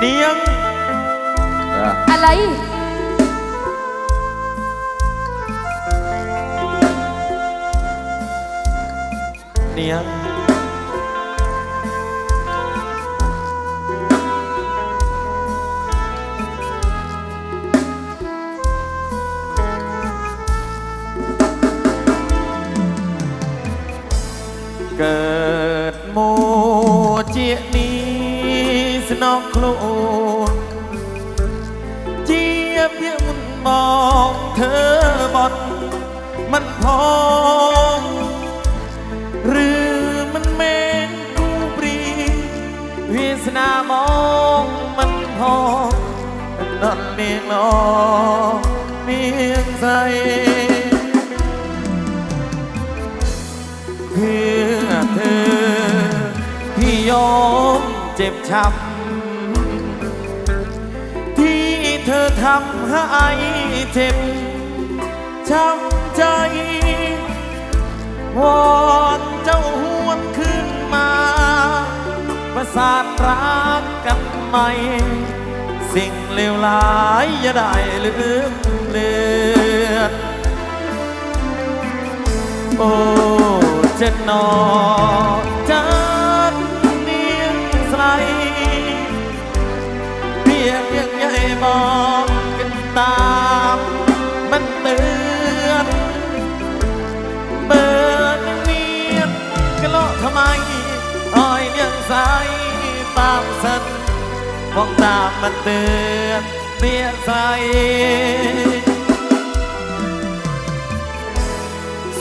เนียงอะไรเนียงเกิดโมเจีย น้องโคลนเจียบเยี่ยมุนมองเธอบอดมันพองหรือมันเมนกูปรีวิสนามองมันพองนอนเลียงนองเลียงใจเพื่อเธอที่ยอมเจ็บช้ำ ทำให้เจ็บช้ำใจ วอนเจ้าหวนขึ้นมาประสานรักกันใหม่สิ่งเลวร้ายอย่าได้ลืมเลือนโอ้เจ็ดนอจันเนียงสไลเพียงามสันมองตามมันเตือนเรียใส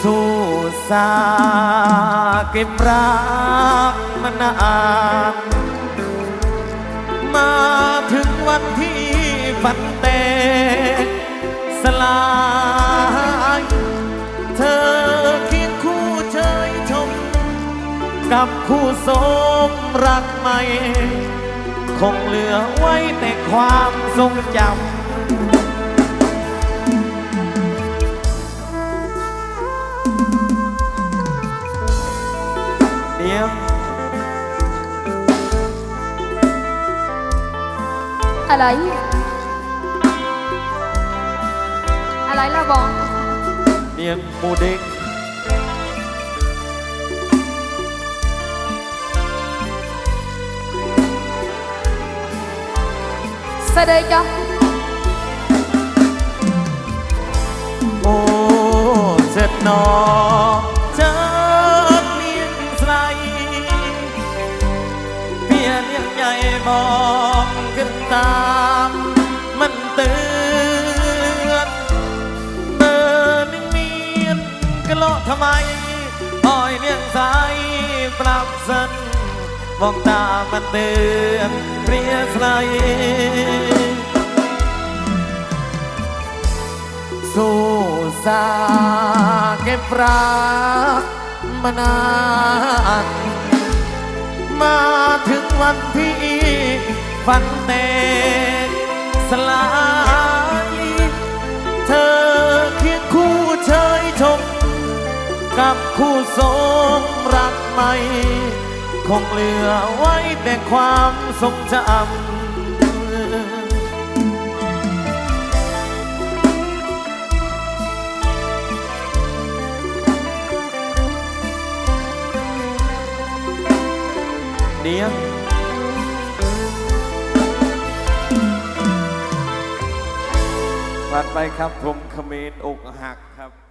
สู้สาเก็บรักมานานมาถึงวันที่ฝันแตกสลาย กับคู่สมรักใหม่ คงเหลือไว้แต่ความทรงจำเดียวอะไร อะไรล่ะบอกเนียงหมูเด็ก สดยจ้ะโอ้เจ็ดนอเจอเลียงสไลเพียนยังใหญ่บอกกันตามมันเตือนเดินนิ่งเนียนกะเลาะทำไมอ้อยเลี้ยงสายปรับสัน มองตามันเตือนเรียสไลสู้สาเก็บรักมานานมาถึงวันที่ฝันแตกสลายเธอเคียงคู่เชยชมกับคู่สมรักใหม่ คงเหลือไว้แต่ความทรงจำเดียวผ่านไปครับผมขมรอกหักครับ